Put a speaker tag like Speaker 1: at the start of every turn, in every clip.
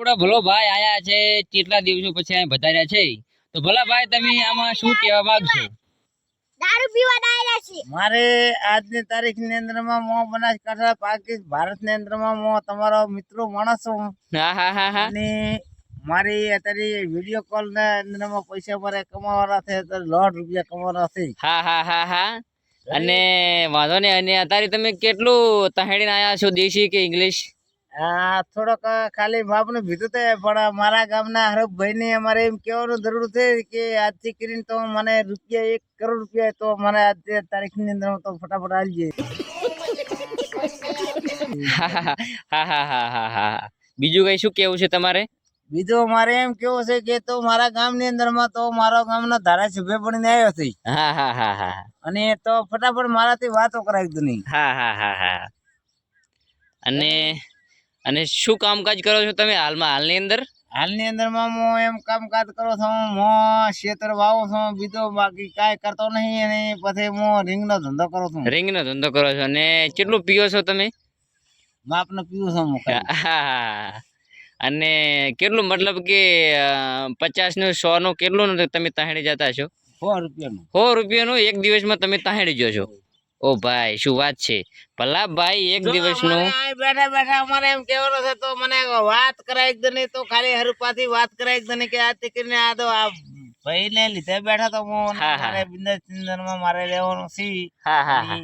Speaker 1: આપડે ભલો ભાઈ આયા છે કેટલા દિવસો પછી અહીં વધાર્યા છે? તો ભલા ભાઈ તમે આમાં શું કહેવા માંગશો?
Speaker 2: દારૂ પીવા ડાયરા છે
Speaker 3: મારે આજની તારીખની અંદરમાં મો બનાસકાંઠા પાકિસ્તાન ભારતની અંદરમાં મો તમારો મિત્રો માણસ છું
Speaker 1: હા હા હા હા.
Speaker 3: અને મારી અત્યારે વીડિયો કોલ ના અંદરમાં પૈસા મારે કમાવાના છે તો રૂપિયા કમાવાના છે.
Speaker 1: હા હા હા હા. અને વાંધો નહીં અને અત્યારે તમે કેટલું તહેડીને આયા છો દેશી કે ઇંગ્લિશ?
Speaker 3: આ થોડોક ખાલી બાપને ભીતું થાય પણ મારા ગામના હરફભાઈ ને અમારે એમ કહેવાનું જરૂર છે કે આજથી કરીને તો મને રૂપિયા એક કરોડ રૂપિયા તો મને આજે તારીખની અંદર તો ફટાફટ આવી
Speaker 1: હા બીજું કઈ શું કેવું છે તમારે?
Speaker 3: બીજું મારે એમ કેવું છે કે તો મારા ગામની અંદરમાં તો મારા ગામના ધારાસભ્ય પણ આવ્યો છે.
Speaker 1: હા હા હા હા.
Speaker 3: અને તો ફટાફટ મારાથી વાતો કરાવી દો નહીં
Speaker 1: હા હા હા હા. અને અને શું કામકાજ કરો છો તમે હાલમાં હાલની અંદર?
Speaker 3: હાલની અંદરમાં હું એમ કામકાજ કરો છું હું ખેતર વાવું છું બીજો બાકી કાંઈ કરતો નહીં અને પછી હું રીંગનો ધંધો કરું છું.
Speaker 1: રિંગનો ધંધો કરો છો અને કેટલું પીઓ છો તમે?
Speaker 3: માપનો પીવું છું હું
Speaker 1: અને કેટલું મતલબ કે પચાસનું સો નું કેટલું તમે તાહેડી જતા છો?
Speaker 3: સો રૂપિયાનું.
Speaker 1: સો રૂપિયાનું એક દિવસમાં તમે તાહેડી જો છો? ઓ ભાઈ શું વાત છે? ભલા ભાઈ એક દિવસનું
Speaker 3: બેઠા બેઠા અમારે એમ કહેવાનું છે તો મને વાત કરાવી દો નહીં તો ખાલી હરુપાથી વાત કરાવી દો નહીં કે આ દીકરીને આ તો આ ભાઈને લીધે બેઠા તો હું. મારે બિંદાસ ચિંતનમાં મારે રહેવાનું છે
Speaker 1: હા હા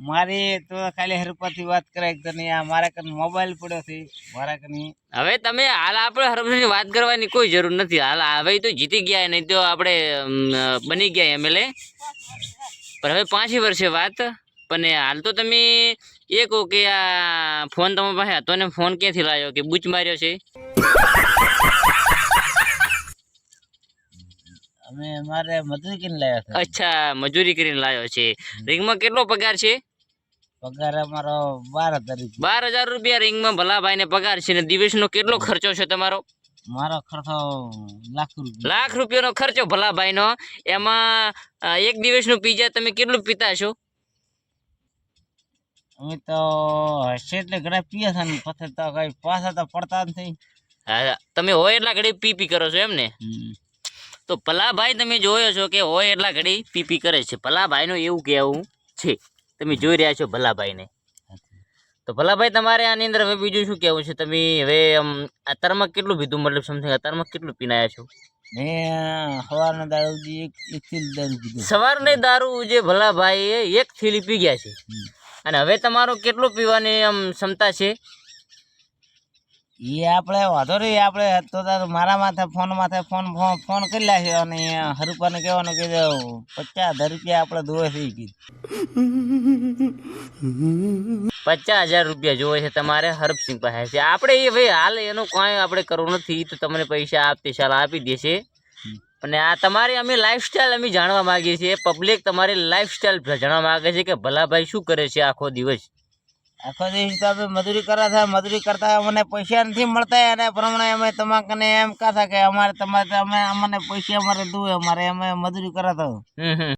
Speaker 3: મારે તો ખાલી હરુપાથી વાત કરાવી દે નહીં આ મારા કને મોબાઈલ પડ્યો છે મારા કને.
Speaker 1: હવે તમે હાલ આપણે હરભજનની વાત કરવાની કોઈ જરૂર નથી હાલ હવે તો જીતી ગયા નહીં તો આપણે બની ગયા એમએલએ પણ હવે પાંચી વર્ષે વાત. પણ હાલ તો તમે એ કહો કે આ ફોન તમારી પાસે હતો ને ફોન ક્યાંથી લાવ્યો કે બૂચ માર્યો છે?
Speaker 3: અમે મારે મજૂરી કરીને લાવ્યા છે
Speaker 1: અચ્છા મજૂરી કરીને લાવ્યો છે. રિંગમાં કેટલો પગાર છે?
Speaker 3: પગાર અમારો બાર હજાર રૂપિયા.
Speaker 1: બાર હજાર રૂપિયા રિંગમાં ભલાભાઈને પગાર છે ને દિવસનો કેટલો ખર્ચો છે તમારો?
Speaker 3: મારો ખર્ચો લાખ રૂપિયા.
Speaker 1: લાખ રૂપિયાનો ખર્ચો ભલાભાઈનો. એમાં અ, એક દિવસનું પીઝા તમે કેટલું પીતા છો?
Speaker 3: અમે તો હશે એટલે ઘણા પીએ છે ને પછી તો કઈ પાછા તો પડતા નથી
Speaker 1: હા, તમે હોય એટલા ઘડી પી પી કરો છો એમ ને? તો ભલાભાઈ તમે જોયો છો કે હોય એટલા ઘડી પી પી કરે છે? ભલાભાઈનું એવું કહેવું છે. તમે જોઈ રહ્યા છો ભલાભાઈને. તો ભલાભાઈ તમારે આની અંદર હવે બીજું શું કહેવું છે? તમે હવે આમ અત્યારમાં કેટલું પીધું? મતલબ સમથિંગ અત્યારમાં કેટલું પીનાયા છો?
Speaker 3: સવારના એક દારૂ પીધું.
Speaker 1: સવારની દારૂ જે ભલાભાઈએ એક થેલી પી ગયા છે. અને હવે તમારો કેટલું પીવાની આમ ક્ષમતા છે?
Speaker 3: એ આપણે વાંધો નહીં આપણે તો મારા માથે ફોન માથે ફોન ફોન કરી લાગ્યો અને હરુપાને કહેવાનું કે પચાસ હજાર રૂપિયા આપણે દોવે થઈ ગયું
Speaker 1: પચાસ હજાર રૂપિયા જોવે છે તમારે હરપસિંહ પાસે છે. આપણે એ ભાઈ હાલ એનું કાંઈ આપણે કરવું નથી તો તમને પૈસા આપતી શાલા આપી દેશે અને આ તમારી અમે લાઈફસ્ટાઈલ અમે જાણવા માગીએ છીએ. પબ્લિક તમારી લાઈફસ્ટાઈલ જાણવા માગે છે કે ભલાભાઈ શું કરે છે આખો દિવસ?
Speaker 3: આખો દિવસ તો આપણે મજૂરી કરવા થાય મજૂરી કરતા અમને પૈસા નથી મળતા અને પ્રમાણે અમે તમારા કને એમ કહેતા કે અમારે તમારે અમે અમને પૈસા અમારે દુએ અમારે અમે મજૂરી કરાતા.